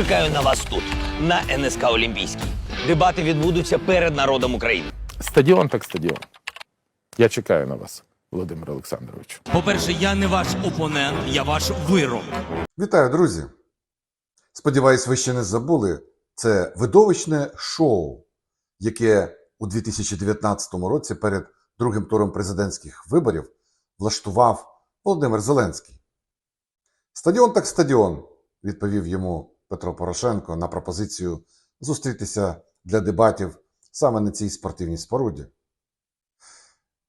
Чекаю на вас тут, на НСК Олімпійській. Дебати відбудуться перед народом України. Стадіон так стадіон. Я чекаю на вас, Володимир Олександрович. По-перше, я не ваш опонент, я ваш вирок. Вітаю, друзі! Сподіваюсь, ви ще не забули. Це видовищне шоу, яке у 2019 році перед другим туром президентських виборів влаштував Володимир Зеленський. Стадіон так стадіон, відповів йому Петро Порошенко на пропозицію зустрітися для дебатів саме на цій спортивній споруді.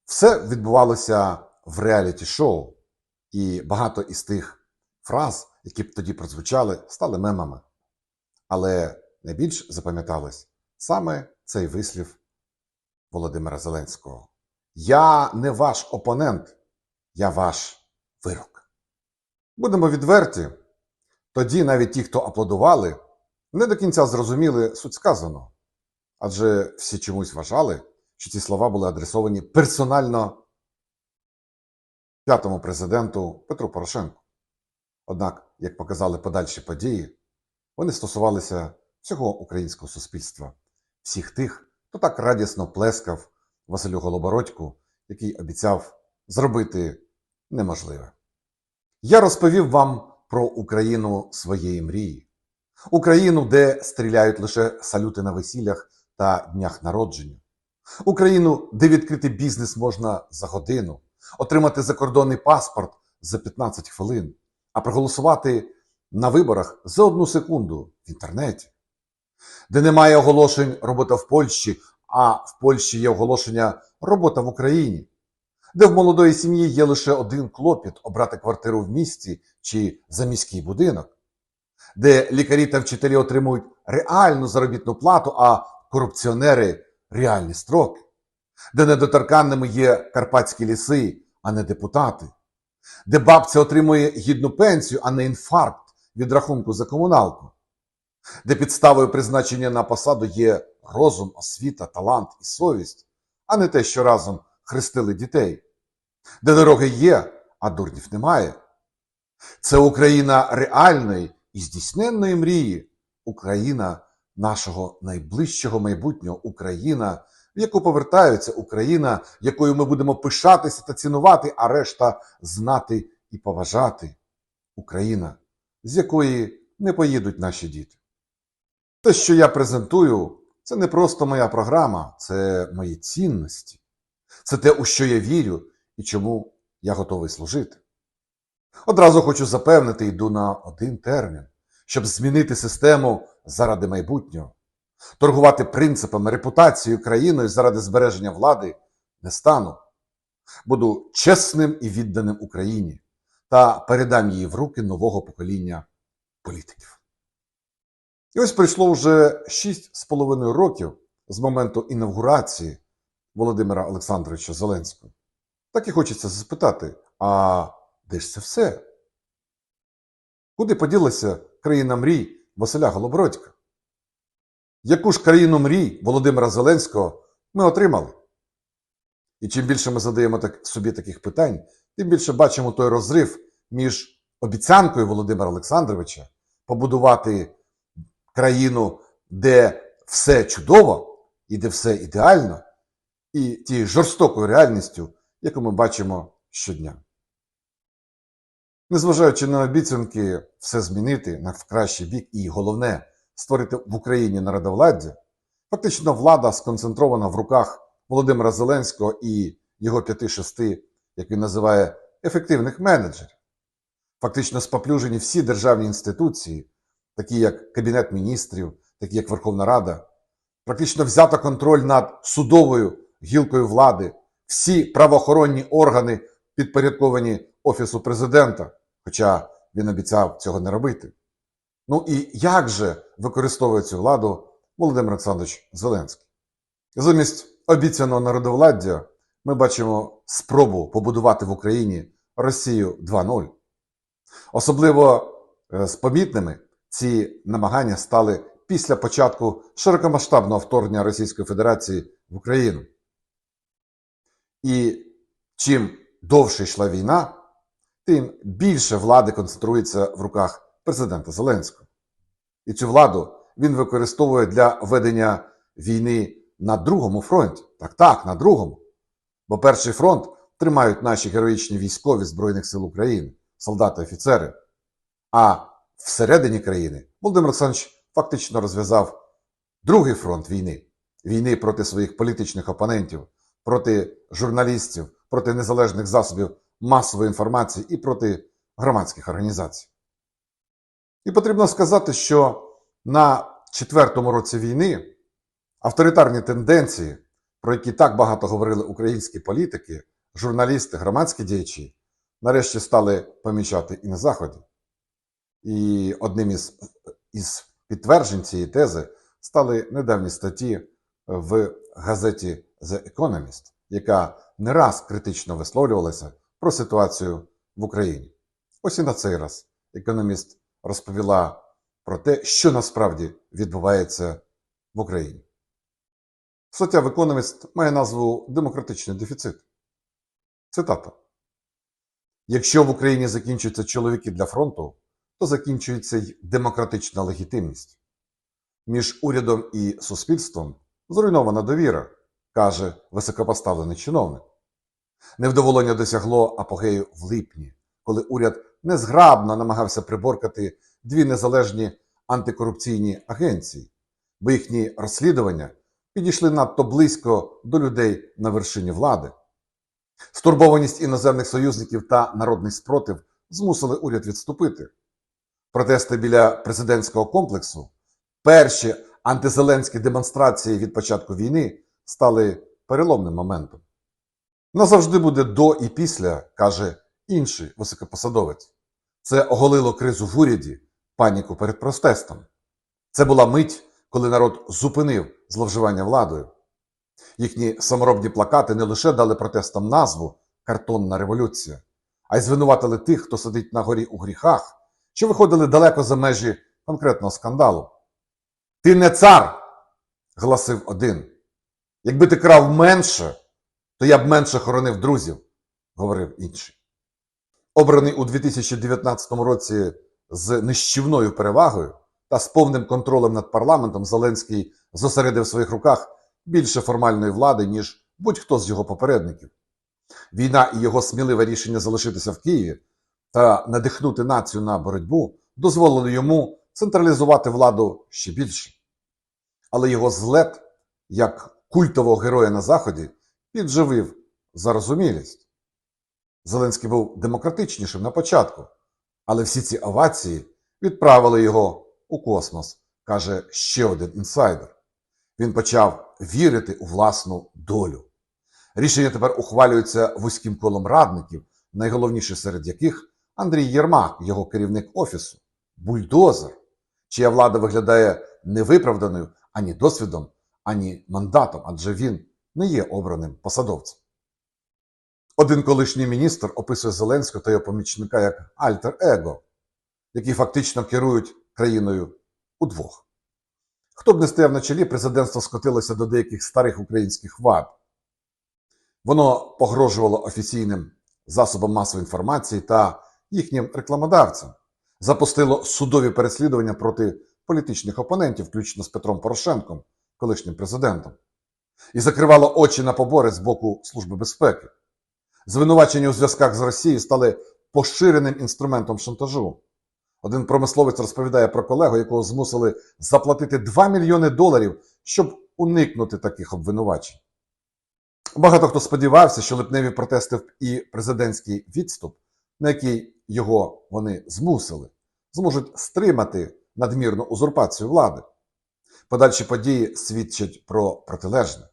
Все відбувалося в реаліті-шоу, і багато із тих фраз, які б тоді прозвучали, стали мемами. Але найбільш запам'яталось саме цей вислів Володимира Зеленського. Я не ваш опонент, я ваш вирок. Будемо відверті. Тоді навіть ті, хто аплодували, не до кінця зрозуміли суть сказаного. Адже всі чомусь вважали, що ці слова були адресовані персонально п'ятому президенту Петру Порошенку. Однак, як показали подальші події, вони стосувалися всього українського суспільства, всіх тих, хто так радісно плескав Василю Голобородьку, який обіцяв зробити неможливе. Я розповів вам про Україну своєї мрії, Україну, де стріляють лише салюти на весіллях та днях народження, Україну, де відкрити бізнес можна за годину, отримати закордонний паспорт за 15 хвилин, а проголосувати на виборах за одну секунду в інтернеті, де немає оголошень робота в Польщі, а в Польщі є оголошення робота в Україні, де в молодої сім'ї є лише один клопіт обрати квартиру в місті чи за міський будинок, де лікарі та вчителі отримують реальну заробітну плату, а корупціонери реальні строки, де недоторканними є карпатські ліси, а не депутати, де бабця отримує гідну пенсію, а не інфаркт від рахунку за комуналку, де підставою призначення на посаду є розум, освіта, талант і совість, а не те, що разом хрестили дітей, де дороги є, а дурнів немає. Це Україна реальної і здійсненної мрії, Україна нашого найближчого майбутнього, Україна, в яку повертаються Україна, якою ми будемо пишатися та цінувати, а решта знати і поважати. Україна, з якої не поїдуть наші діти. Те, що я презентую, це не просто моя програма, це мої цінності. Це те, у що я вірю і чому я готовий служити. Одразу хочу запевнити, йду на один термін, щоб змінити систему заради майбутнього. Торгувати принципами, репутацією країною заради збереження влади не стану. Буду чесним і відданим Україні та передам її в руки нового покоління політиків. І ось пройшло вже шість з половиною років з моменту інавгурації Володимира Олександровича Зеленського. Так і хочеться запитати: а де ж це все? Куди поділася країна мрій Василя Голобородька? Яку ж країну мрій Володимира Зеленського ми отримали? І чим більше ми задаємо так, собі таких питань, тим більше бачимо той розрив між обіцянкою Володимира Олександровича побудувати країну, де все чудово і де все ідеально, і тією жорстокою реальністю, яку ми бачимо щодня. Незважаючи на обіцянки все змінити на кращий бік і головне створити в Україні народовладдя, фактично влада сконцентрована в руках Володимира Зеленського і його п'яти-шести, як він називає, ефективних менеджерів. Фактично споплюжені всі державні інституції, такі як Кабінет міністрів, такі як Верховна Рада, практично взято контроль над судовою гілкою влади, всі правоохоронні органи підпорядковані Офісу президента, хоча він обіцяв цього не робити. Ну і як же використовує цю владу Володимир Олександрович Зеленський? Замість обіцяного народовладдя ми бачимо спробу побудувати в Україні Росію 2.0. Особливо е, з помітними ці намагання стали після початку широкомасштабного вторгнення Російської Федерації в Україну. І чим довше йшла війна, тим більше влади концентрується в руках президента Зеленського. І цю владу він використовує для ведення війни на другому фронті. Так, так, на другому. Бо перший фронт тримають наші героїчні військові Збройних сил України, солдати, офіцери. А всередині країни Володимир Олександрович фактично розв'язав другий фронт війни війни проти своїх політичних опонентів, проти журналістів, проти незалежних засобів масової інформації і проти громадських організацій. І потрібно сказати, що на четвертому році війни авторитарні тенденції, про які так багато говорили українські політики, журналісти, громадські діячі, нарешті стали помічати і на Заході. І одним із, із підтверджень цієї тези стали недавні статті в газеті The Economist, яка не раз критично висловлювалася про ситуацію в Україні. Ось і на цей раз економіст розповіла про те, що насправді відбувається в Україні. Стаття в Economist має назву Демократичний дефіцит. Цитата. Якщо в Україні закінчуються чоловіки для фронту, то закінчується й демократична легітимність. Між урядом і суспільством зруйнована довіра, каже високопоставлений чиновник. Невдоволення досягло апогею в липні, коли уряд незграбно намагався приборкати дві незалежні антикорупційні агенції, бо їхні розслідування підійшли надто близько до людей на вершині влади. Стурбованість іноземних союзників та народний спротив змусили уряд відступити. Протести біля президентського комплексу, перші антизеленські демонстрації від початку війни стали переломним моментом. Назавжди буде до і після, каже інший високопосадовець. Це оголило кризу в уряді, паніку перед протестом. Це була мить, коли народ зупинив зловживання владою. Їхні саморобні плакати не лише дали протестам назву картонна революція, а й звинуватили тих, хто сидить на горі у гріхах, що виходили далеко за межі конкретного скандалу. Ти не цар, гласив один. Якби ти крав менше, то я б менше хоронив друзів, говорив інший. Обраний у 2019 році з нищівною перевагою та з повним контролем над парламентом, Зеленський зосередив в своїх руках більше формальної влади, ніж будь-хто з його попередників. Війна і його сміливе рішення залишитися в Києві та надихнути націю на боротьбу дозволили йому централізувати владу ще більше. Але його злет, як культового героя на Заході, підживив зарозумілість. Зеленський був демократичнішим на початку, але всі ці овації відправили його у космос, каже ще один інсайдер. Він почав вірити у власну долю. Рішення тепер ухвалюються вузьким колом радників, найголовніший серед яких Андрій Єрмак, його керівник офісу, бульдозер, чия влада виглядає невиправданою ані досвідом, ані мандатом, адже він не є обраним посадовцем. Один колишній міністр описує Зеленського та його помічника як альтер-его, які фактично керують країною удвох. Хто б не стояв на чолі, президентство скотилося до деяких старих українських вад. Воно погрожувало офіційним засобам масової інформації та їхнім рекламодавцям, запустило судові переслідування проти політичних опонентів, включно з Петром Порошенком, колишнім президентом, і закривало очі на побори з боку Служби безпеки. Звинувачення у зв'язках з Росією стали поширеним інструментом шантажу. Один промисловець розповідає про колегу, якого змусили заплатити 2 мільйони доларів, щоб уникнути таких обвинувачень. Багато хто сподівався, що липневі протести і президентський відступ, на який його вони змусили, зможуть стримати надмірну узурпацію влади. Подальші події свідчать про протилежне.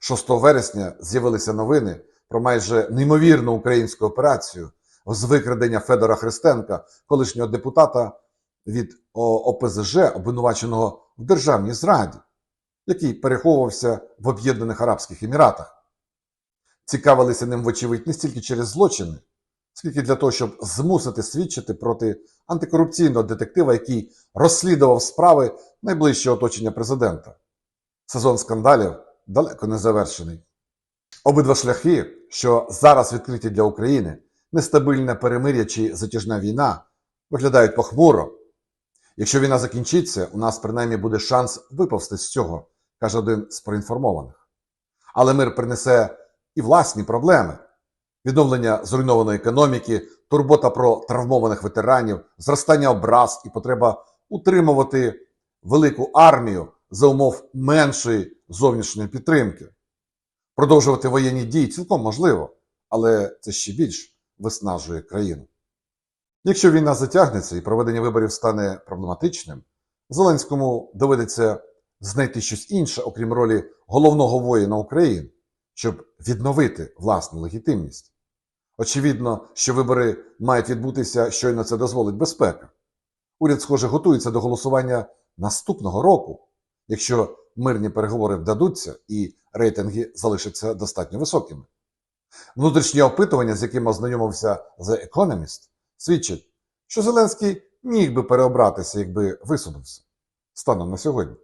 6 вересня з'явилися новини про майже неймовірну українську операцію з викрадення Федора Христенка, колишнього депутата від ОПЗЖ, обвинуваченого в державній зраді, який переховувався в Об'єднаних Арабських Еміратах. Цікавилися ним, вочевидь, не стільки через злочини, скільки для того, щоб змусити свідчити проти антикорупційного детектива, який розслідував справи найближчого оточення президента. Сезон скандалів далеко не завершений. Обидва шляхи, що зараз відкриті для України, нестабильне перемир'я чи затяжна війна, виглядають похмуро. Якщо війна закінчиться, у нас принаймні буде шанс виповзти з цього, каже один з проінформованих. Але мир принесе і власні проблеми: відновлення зруйнованої економіки, турбота про травмованих ветеранів, зростання образ і потреба утримувати велику армію за умов меншої зовнішньої підтримки. Продовжувати воєнні дії цілком можливо, але це ще більш виснажує країну. Якщо війна затягнеться і проведення виборів стане проблематичним, Зеленському доведеться знайти щось інше, окрім ролі головного воїна України, щоб відновити власну легітимність. Очевидно, що вибори мають відбутися, щойно це дозволить безпека. Уряд, схоже, готується до голосування наступного року, якщо мирні переговори вдадуться і рейтинги залишаться достатньо високими. Внутрішні опитування, з якими ознайомився The Economist, свідчать, що Зеленський міг би переобратися, якби висунувся станом на сьогодні.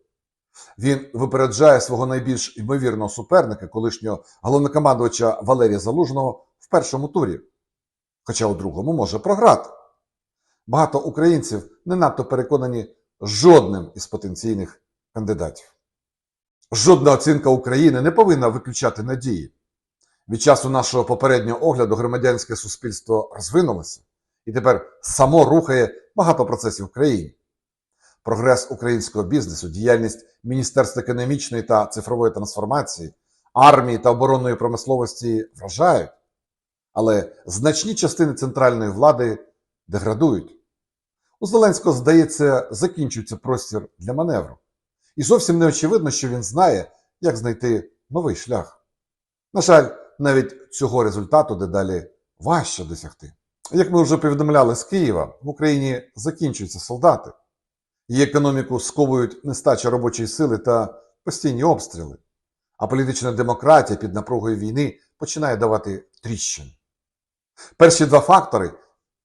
Він випереджає свого найбільш ймовірного суперника, колишнього головнокомандувача Валерія Залужного в першому турі, хоча у другому може програти. Багато українців не надто переконані жодним із потенційних кандидатів. Жодна оцінка України не повинна виключати надії. Від часу нашого попереднього огляду громадянське суспільство розвинулося і тепер само рухає багато процесів в країні. Прогрес українського бізнесу, діяльність Міністерства економічної та цифрової трансформації, армії та оборонної промисловості вражають, але значні частини центральної влади деградують. У Зеленського, здається, закінчується простір для маневру. І зовсім не очевидно, що він знає, як знайти новий шлях. На жаль, навіть цього результату дедалі важче досягти. Як ми вже повідомляли з Києва, в Україні закінчуються солдати. Її економіку сковують нестача робочої сили та постійні обстріли. А політична демократія під напругою війни починає давати тріщини. Перші два фактори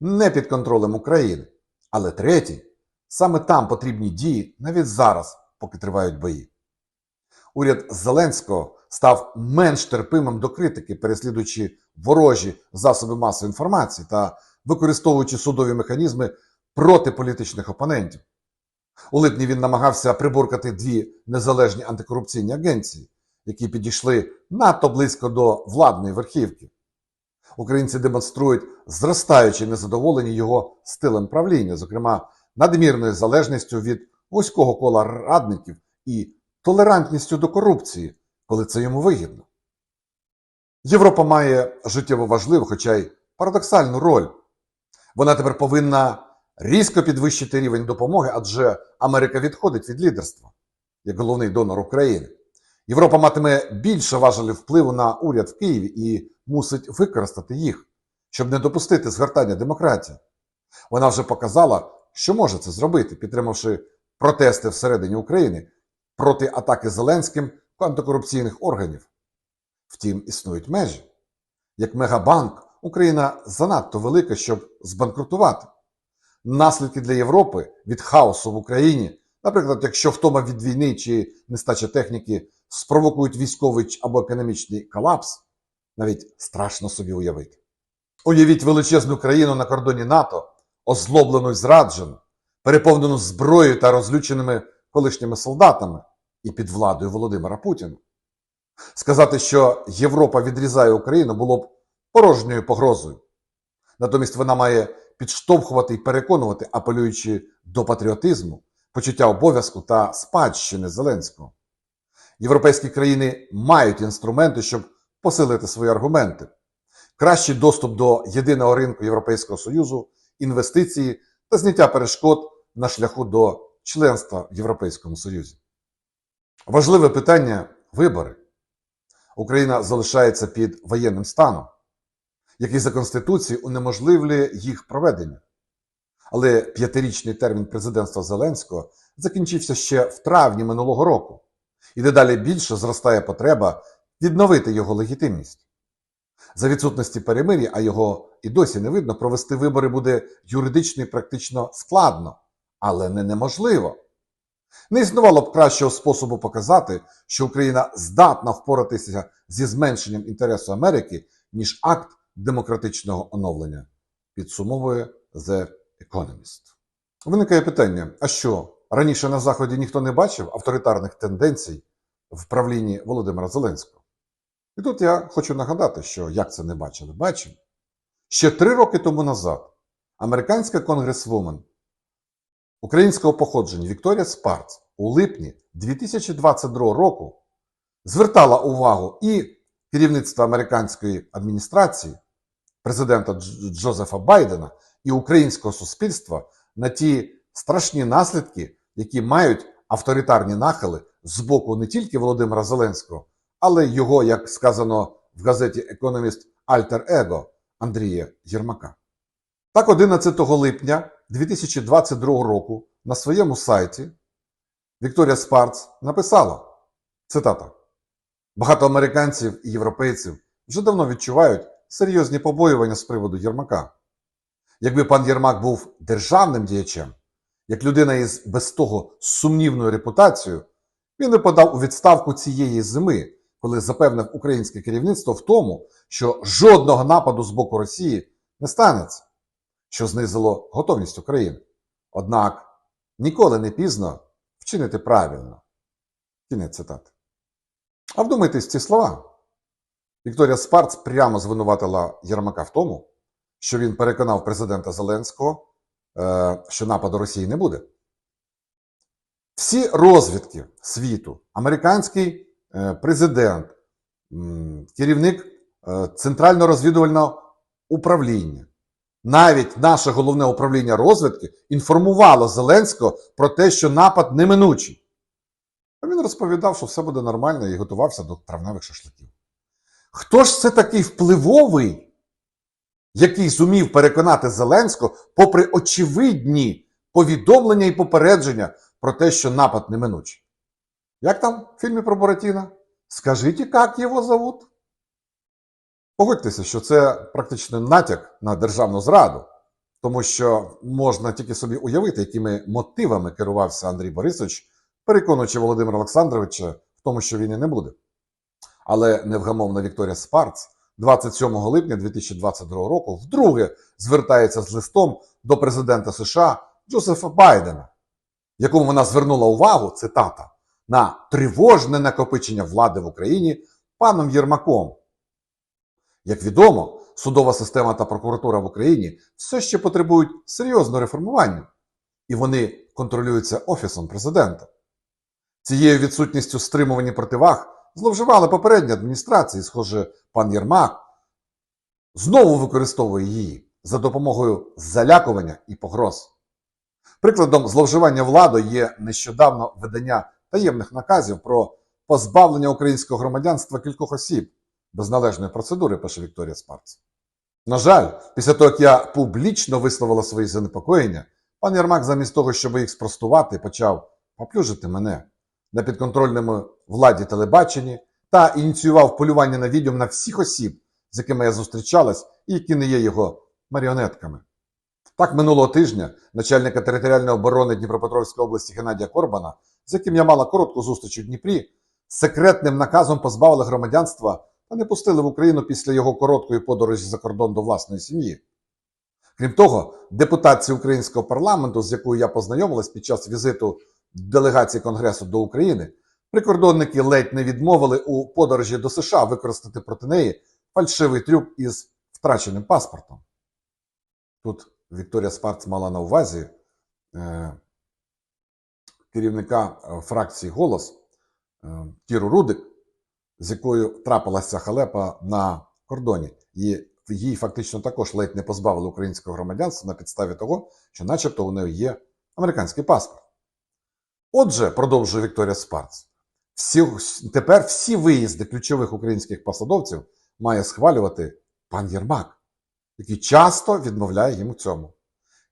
не під контролем України, але третій саме там потрібні дії навіть зараз, поки тривають бої. Уряд Зеленського став менш терпимим до критики, переслідуючи ворожі засоби масової інформації та використовуючи судові механізми проти політичних опонентів. У липні він намагався приборкати дві незалежні антикорупційні агенції, які підійшли надто близько до владної верхівки. Українці демонструють зростаюче незадоволення його стилем правління, зокрема надмірною залежністю від вузького кола радників і толерантністю до корупції, коли це йому вигідно. Європа має життєво важливу, хоча й парадоксальну роль. Вона тепер повинна різко підвищити рівень допомоги, адже Америка відходить від лідерства як головний донор України. Європа матиме більше важелів впливу на уряд в Києві і мусить використати їх, щоб не допустити згортання демократії. Вона вже показала, що може це зробити, підтримавши протести всередині України проти атаки Зеленським антикорупційних органів. Втім, існують межі. Як мегабанк, Україна занадто велика, щоб збанкрутувати. Наслідки для Європи від хаосу в Україні, наприклад, якщо втома від війни чи нестача техніки спровокують військовий або економічний колапс, навіть страшно собі уявити. Уявіть величезну країну на кордоні НАТО, озлоблену і зраджену, переповнену зброєю та розлюченими колишніми солдатами і під владою Володимира Путіна. Сказати, що Європа відрізає Україну, було б порожньою погрозою. Натомість вона має підштовхувати і переконувати, апелюючи до патріотизму, почуття обов'язку та спадщини Зеленського. Європейські країни мають інструменти, щоб посилити свої аргументи. Кращий доступ до єдиного ринку Європейського Союзу, інвестиції та зняття перешкод на шляху до членства в Європейському Союзі. Важливе питання вибори. Україна залишається під воєнним станом, який за Конституцією унеможливлює їх проведення. Але п'ятирічний термін президентства Зеленського закінчився ще в травні минулого року, і дедалі більше зростає потреба відновити його легітимність. За відсутності перемир'я, а його і досі не видно, провести вибори буде юридично і практично складно, але не неможливо. Не існувало б кращого способу показати, що Україна здатна впоратися зі зменшенням інтересу Америки, ніж акт демократичного оновлення, підсумовує The Economist. Виникає питання: а що раніше на Заході ніхто не бачив авторитарних тенденцій в правлінні Володимира Зеленського? І тут я хочу нагадати, що як це не бачили? Бачимо. Ще три роки тому назад американська конгресвумен українського походження Вікторія Спарц у липні 2022 року звертала увагу і керівництва американської адміністрації, президента Джозефа Байдена і українського суспільства на ті страшні наслідки, які мають авторитарні нахили з боку не тільки Володимира Зеленського, але й його, як сказано в газеті Економіст Альтер Его Андрія Єрмака. Так, 11 липня 2022 року на своєму сайті Вікторія Спарц написала цитата: Багато американців і європейців вже давно відчувають серйозні побоювання з приводу Єрмака. Якби пан Єрмак був державним діячем, як людина із без того сумнівною репутацією, він би подав у відставку цієї зими, коли запевнив українське керівництво в тому, що жодного нападу з боку Росії не станеться, що знизило готовність України. Однак ніколи не пізно вчинити правильно. Кінець цитати. А вдумайтесь ці слова. Вікторія Спарц прямо звинуватила Єрмака в тому, що він переконав президента Зеленського, е, що нападу Росії не буде. Всі розвідки світу, американський е, президент, керівник е, Центрального розвідувального управління, навіть наше головне управління розвідки інформувало Зеленського про те, що напад неминучий. А він розповідав, що все буде нормально і готувався до травневих шашликів. Хто ж це такий впливовий, який зумів переконати Зеленського, попри очевидні повідомлення і попередження про те, що напад неминучий? Як там в фільмі про Буратіна? Скажіть, як його зовут? Погодьтеся, що це практично натяк на державну зраду, тому що можна тільки собі уявити, якими мотивами керувався Андрій Борисович, переконуючи Володимира Олександровича в тому, що війни не буде. Але невгамовна Вікторія Спарц 27 липня 2022 року вдруге звертається з листом до президента США Джозефа Байдена, якому вона звернула увагу, цитата, на тривожне накопичення влади в Україні паном Єрмаком. Як відомо, судова система та прокуратура в Україні все ще потребують серйозного реформування, і вони контролюються Офісом президента. Цією відсутністю стримувані противаг зловживали попередні адміністрації. Схоже, пан Єрмак знову використовує її за допомогою залякування і погроз. Прикладом зловживання владою є нещодавно видання таємних наказів про позбавлення українського громадянства кількох осіб без належної процедури, пише Вікторія Спарц. На жаль, після того, як я публічно висловила свої занепокоєння, пан Єрмак, замість того, щоб їх спростувати, почав поплюжити мене на підконтрольному владі телебаченні та ініціював полювання на відео на всіх осіб, з якими я зустрічалась і які не є його маріонетками. Так, минулого тижня начальника територіальної оборони Дніпропетровської області Геннадія Корбана, з яким я мала коротку зустріч у Дніпрі, секретним наказом позбавили громадянства та не пустили в Україну після його короткої подорожі за кордон до власної сім'ї. Крім того, депутатці українського парламенту, з якою я познайомилась під час візиту делегації Конгресу до України, прикордонники ледь не відмовили у подорожі до США використати проти неї фальшивий трюк із втраченим паспортом. Тут Вікторія Спарц мала на увазі е, керівника е, фракції Голос е, Кіру Рудик, з якою трапилася халепа на кордоні. І їй фактично також ледь не позбавили українського громадянства на підставі того, що, начебто, у неї є американський паспорт. Отже, продовжує Вікторія Спарц, всі, тепер всі виїзди ключових українських посадовців має схвалювати пан Єрмак, який часто відмовляє їм у цьому.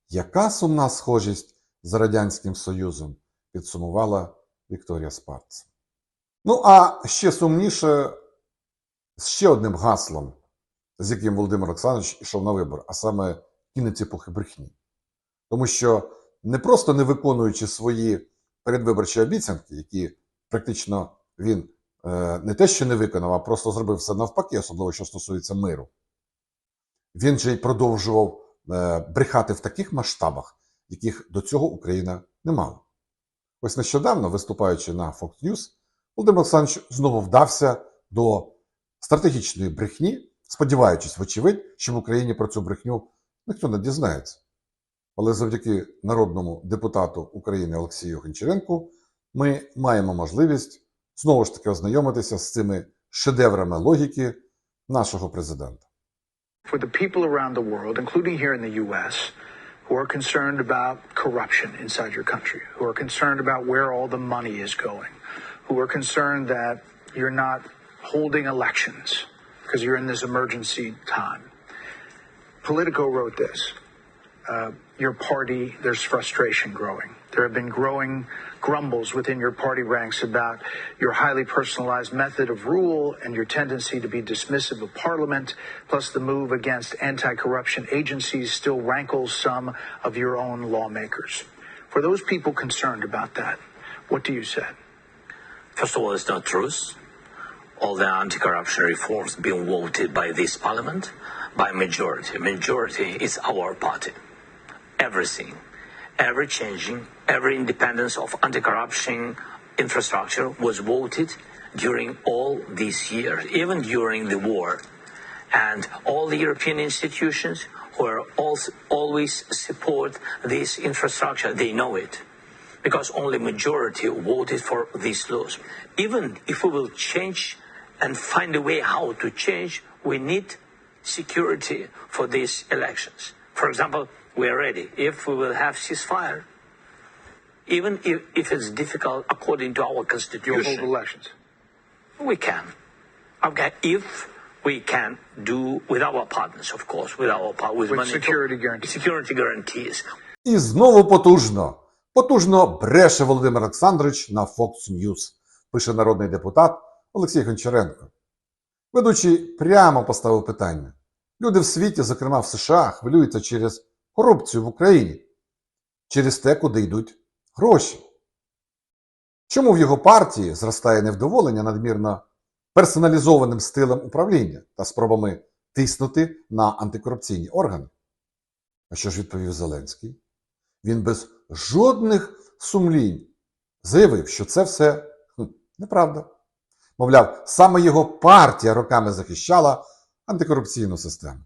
Яка сумна схожість з Радянським Союзом, підсумувала Вікторія Спарц. Ну, а ще сумніше з ще одним гаслом, з яким Володимир Олександрович йшов на вибор, а саме кінець епохи брехні. Тому що не просто не виконуючи свої передвиборчі обіцянки, які практично він е, не те, що не виконав, а просто зробив все навпаки, особливо що стосується миру. Він же й продовжував е, брехати в таких масштабах, яких до цього Україна не мала. Ось нещодавно, виступаючи на Fox News, Володимир Олександрович знову вдався до стратегічної брехні, сподіваючись, вочевидь, що в Україні про цю брехню ніхто не дізнається. Але завдяки народному депутату України Олексію Гончаренку ми маємо можливість знову ж таки ознайомитися з цими шедеврами логіки нашого президента. for the people around the world, including here in the U.S., who are concerned about corruption inside your country, who are concerned about where all the money is going, who are concerned that you're not holding elections because you're in this emergency time. Politico wrote this. Uh, your party, there's frustration growing. There have been growing grumbles within your party ranks about your highly personalized method of rule and your tendency to be dismissive of Parliament, plus the move against anti corruption agencies still rankles some of your own lawmakers. For those people concerned about that, what do you say? First of all, it's not truth. All the anti-corruption reforms being voted by this parliament by majority. Majority is our party. Everything, every changing, every independence of anti-corruption infrastructure was voted during all these years, even during the war. And all the European institutions who are also always support this infrastructure, they know it because only majority voted for these laws. Even if we will change and find a way how to change, we need security for these elections. For example, we are ready if we will have ceasefire. Even if, if it's difficult according to our You hold constitution, elections. we can. Okay, if we can do with our partners, of course, with our with, With money- security guarantees. security guarantees. І знову потужно. Потужно бреше Володимир Олександрович на Fox News, пише народний депутат Олексій Гончаренко. Ведучий прямо поставив питання. Люди в світі, зокрема в США, хвилюються через корупцію в Україні, через те, куди йдуть гроші. Чому в його партії зростає невдоволення надмірно персоналізованим стилем управління та спробами тиснути на антикорупційні органи? А що ж відповів Зеленський? Він без жодних сумлінь заявив, що це все неправда. Мовляв, саме його партія роками захищала антикорупційну систему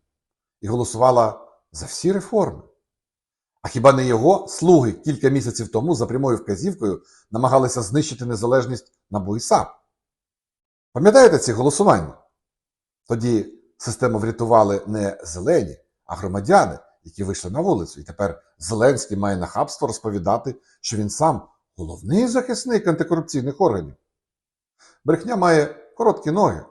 і голосувала за всі реформи. А хіба не його слуги кілька місяців тому за прямою вказівкою намагалися знищити незалежність НАБУ і САП? Пам'ятаєте ці голосування? Тоді систему врятували не зелені, а громадяни, які вийшли на вулицю. І тепер Зеленський має нахабство розповідати, що він сам головний захисник антикорупційних органів. Брехня має короткі ноги.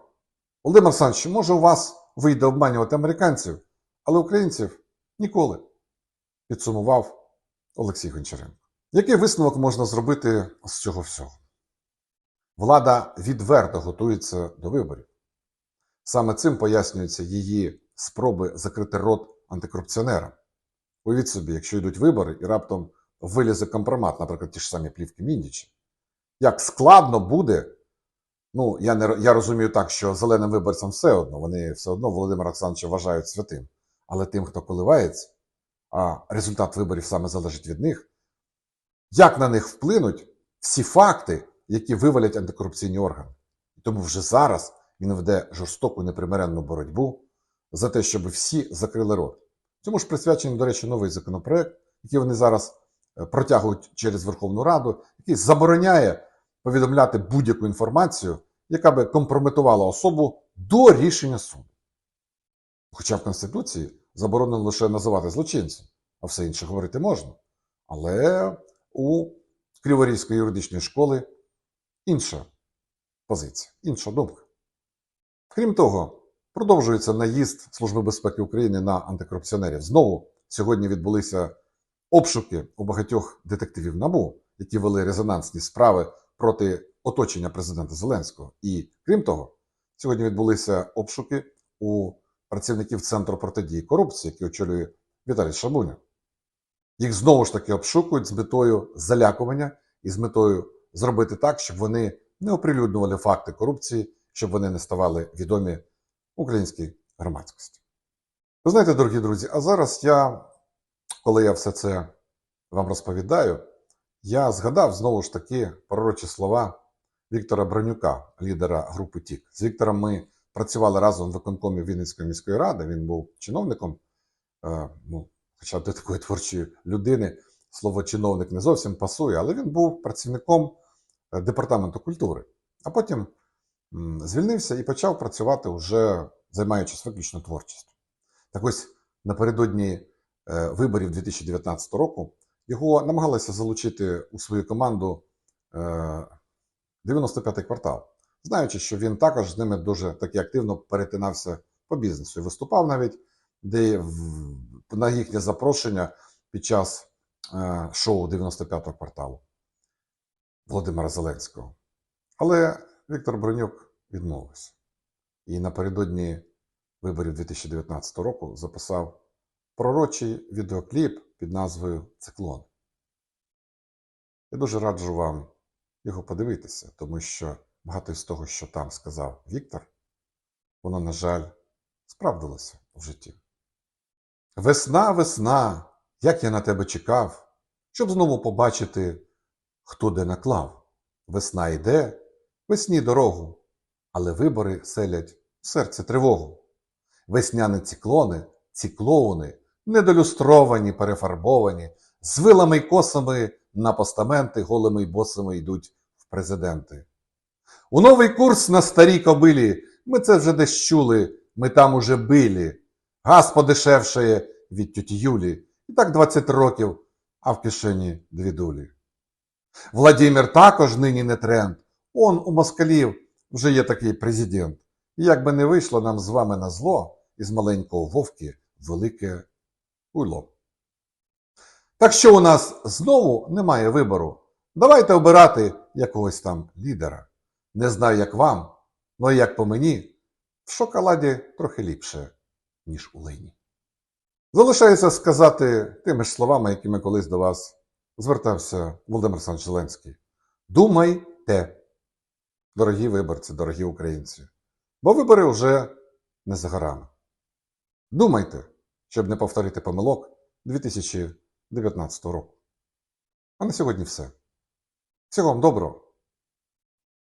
Володимир Олександрович, може у вас вийде обманювати американців, але українців ніколи, підсумував Олексій Гончаренко. Який висновок можна зробити з цього всього? Влада відверто готується до виборів. Саме цим пояснюються її спроби закрити рот антикорупціонерам. Уявіть собі, якщо йдуть вибори і раптом вилізе компромат, наприклад, ті ж самі плівки Міндіча, як складно буде. Ну, я не я розумію так, що зеленим виборцям все одно, вони все одно Володимира Олександровича вважають святим. Але тим, хто коливається, а результат виборів саме залежить від них, як на них вплинуть всі факти, які вивалять антикорупційні органи. Тому вже зараз він веде жорстоку непримиренну боротьбу за те, щоб всі закрили рот. Цьому ж присвячений, до речі, новий законопроект, який вони зараз е, протягують через Верховну Раду, який забороняє повідомляти будь-яку інформацію, яка би компрометувала особу до рішення суду. Хоча в Конституції заборонено лише називати злочинцем, а все інше говорити можна. Але у Криворізької юридичної школи інша позиція, інша думка. Крім того, продовжується наїзд Служби безпеки України на антикорупціонерів. Знову сьогодні відбулися обшуки у багатьох детективів НАБУ, які вели резонансні справи проти оточення президента Зеленського. І крім того, сьогодні відбулися обшуки у працівників Центру протидії корупції, які очолює Віталій Шабуня. Їх знову ж таки обшукують з метою залякування і з метою зробити так, щоб вони не оприлюднювали факти корупції, щоб вони не ставали відомі українській громадськості. Ви знаєте, дорогі друзі, а зараз я, коли я все це вам розповідаю, я згадав знову ж таки пророчі слова Віктора Бронюка, лідера групи ТІК. З Віктором ми працювали разом в виконкомі Вінницької міської ради. Він був чиновником. Е, ну, хоча до такої творчої людини слово чиновник не зовсім пасує, але він був працівником е, департаменту культури. А потім звільнився і почав працювати вже займаючись виключно творчістю. Так ось напередодні е, виборів 2019 року його намагалися залучити у свою команду е, 95-й квартал, знаючи, що він також з ними дуже таки активно перетинався по бізнесу і виступав навіть де на їхнє запрошення під час е, шоу 95-го кварталу Володимира Зеленського. Але Віктор Бронюк відмовився. І напередодні виборів 2019 року записав пророчий відеокліп під назвою Циклон. Я дуже раджу вам його подивитися, тому що багато з того, що там сказав Віктор, воно, на жаль, справдилося в житті. Весна, весна, як я на тебе чекав, щоб знову побачити, хто де наклав. Весна йде, весні дорогу, але вибори селять в серце тривогу. Весняні циклони, ці клоуни, недолюстровані, перефарбовані, з вилами й косами на постаменти голими й босими йдуть в президенти. У новий курс на старій кобилі ми це вже десь чули, ми там уже били. Газ подешевшає від тюті Юлі. І так 20 років, а в кишені дві дулі. Владимир також нині не тренд. Он у москалів вже є такий президент. І як би не вийшло нам з вами на зло, із маленького вовки велике уйло. Так що у нас знову немає вибору. Давайте обирати якогось там лідера. Не знаю, як вам, але як по мені, в шоколаді трохи ліпше, ніж у лині. Залишається сказати тими ж словами, якими колись до вас звертався Володимир Олександрович Зеленський. Думайте, дорогі виборці, дорогі українці, бо вибори вже не за горами. Думайте, щоб не повторити помилок 2019 року. А на сьогодні все. Всього вам доброго.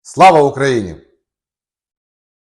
Слава Україні!